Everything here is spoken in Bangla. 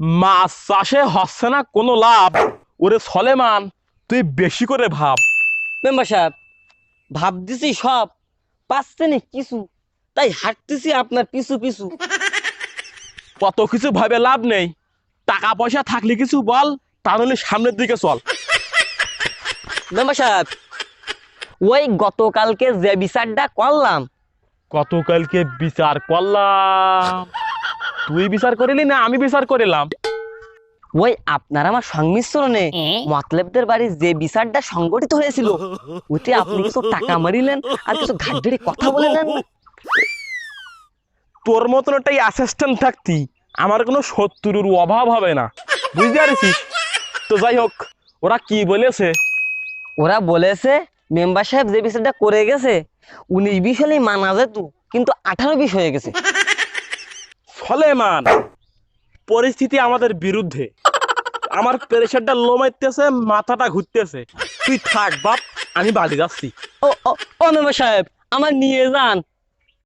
মাছ চাষে হচ্ছে না কোনো লাভ। ওরে সলেমান তুই বেশি করে ভাব। মেম্বার সাহেব ভাবতেছি সব পাচ্ছে না কিছু তাই হাঁটতেছি আপনার পিছু পিছু। কত কিছু ভাবে লাভ নেই। টাকা পয়সা থাকলে কিছু বল তাহলে সামনের দিকে চল। মেম্বার সাহেব ওই গতকালকে যে বিচারটা করলাম। গতকালকে বিচার করলাম। তুই বিচার করিলি না আমি বিচার করিলাম। ওই আপনার আমার সংমিশ্রণে মতলেবদের বাড়ির যে বিচারটা সংগঠিত হয়েছিল ওতে আপনি কিছু টাকা মারিলেন আর কিছু ঘাটঘাড়ি কথা বলেলেন তোর মতন একটা অ্যাসিস্ট্যান্ট থাকতি আমার কোনো শত্রুর অভাব হবে না। বুঝতে পারছিস তো যাই হোক ওরা কি বলেছে? ওরা বলেছে মেম্বার সাহেব যে বিচারটা করে গেছে উনিশ বিশ হলেই মানা যেত কিন্তু আঠারো বিশ হয়ে গেছে। সলেমান পরিস্থিতি আমাদের বিরুদ্ধে। আমার প্রেশারটা লো মারতেছে, মাথাটা ঘুরতেছে। তুই থাক, বাপ, আমি বাড়ি যাচ্ছি। ও ও সাহেব, আমার নিয়ে যান।